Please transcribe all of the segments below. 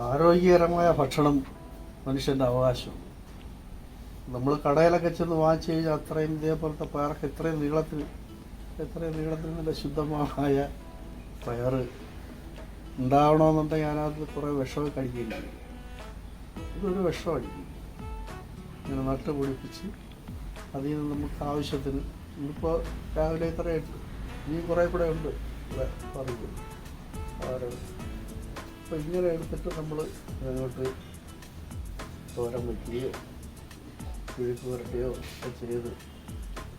ആരോഗ്യകരമായ ഭക്ഷണം മനുഷ്യന്റെ അവകാശം. നമ്മൾ കടയിലൊക്കെ ചെന്ന് വാങ്ങിച്ചു കഴിഞ്ഞാൽ അത്രയും ഇതേപോലത്തെ പയറൊക്കെ ഇത്രയും നീളത്തിൽ എത്രയും നീളത്തിൽ നല്ല ശുദ്ധമായ പയർ ഉണ്ടാവണമെന്നുണ്ടെങ്കിൽ അതിനകത്ത് കുറേ വിഷമൊക്കെ കഴിക്കില്ല ഇതൊരു വിഷമടിക്കും ഇങ്ങനെ നട്ട് പൊടിപ്പിച്ച് അതിൽ നിന്ന് നമുക്ക് ആവശ്യത്തിന് ഇന്നിപ്പോൾ രാവിലെ ഇത്ര ഇനിയും ഇനി കുറേ കൂടെ ഉണ്ട് പറിക്കുന്നു അവരെ അപ്പോൾ എടുത്തിട്ട് നമ്മൾ അങ്ങോട്ട് തോരൻ വയ്ക്കുകയോ കിഴുക്ക് പുരട്ടുകയോ ഒക്കെ ചെയ്ത്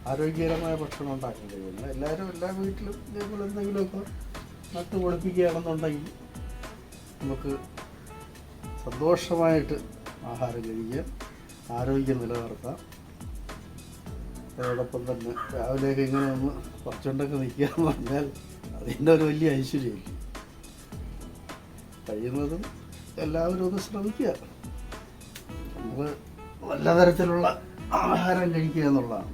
ആരോഗ്യകരമായ ഭക്ഷണം ഉണ്ടാക്കാൻ കഴിയുന്നു എല്ലാവരും എല്ലാ വീട്ടിലും ഇതേപോലെ എന്തെങ്കിലുമൊക്കെ നട്ട് പൊടിപ്പിക്കുകയാണെന്നുണ്ടെങ്കിൽ നമുക്ക് സന്തോഷമായിട്ട് ആഹാരം കഴിക്കാം ആരോഗ്യം നിലനിർത്താം. അതോടൊപ്പം തന്നെ രാവിലെയൊക്കെ ഇങ്ങനെ ഒന്ന് കുറച്ചുകൊണ്ടൊക്കെ നിൽക്കുക എന്ന് പറഞ്ഞാൽ അതിന്റെ ഒരു വലിയ ഐശ്വര്യമില്ല. കഴിയുന്നതും എല്ലാവരും ഒന്ന് ശ്രമിക്കുക. നമുക്ക് നല്ല തരത്തിലുള്ള ആഹാരം കഴിക്കുക എന്നുള്ളതാണ്.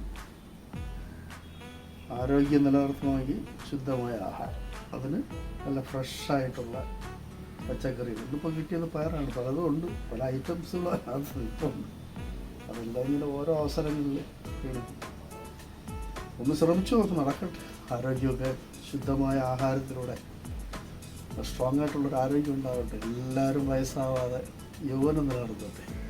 ആരോഗ്യം നിലനിർത്തണമെങ്കിൽ ശുദ്ധമായ ആഹാരം. അതിന് നല്ല ഫ്രഷായിട്ടുള്ള പച്ചക്കറി ഇന്നിപ്പോൾ കിട്ടിയത് പയറാണ്. പലതും ഉണ്ട്. പല ഐറ്റംസുകളാണ് ഇപ്പം അതെല്ലാം ഓരോ അവസരങ്ങളിൽ ഒന്ന് ശ്രമിച്ചു നോക്ക് നടക്കട്ടെ. ആരോഗ്യമൊക്കെ ശുദ്ധമായ ആഹാരത്തിലൂടെ സ്ട്രോങ് ആയിട്ടുള്ളൊരു ആരോഗ്യം ഉണ്ടാവട്ടെ. എല്ലാവരും വയസ്സാവാതെ യൗവനം നിലനിർത്തട്ടെ.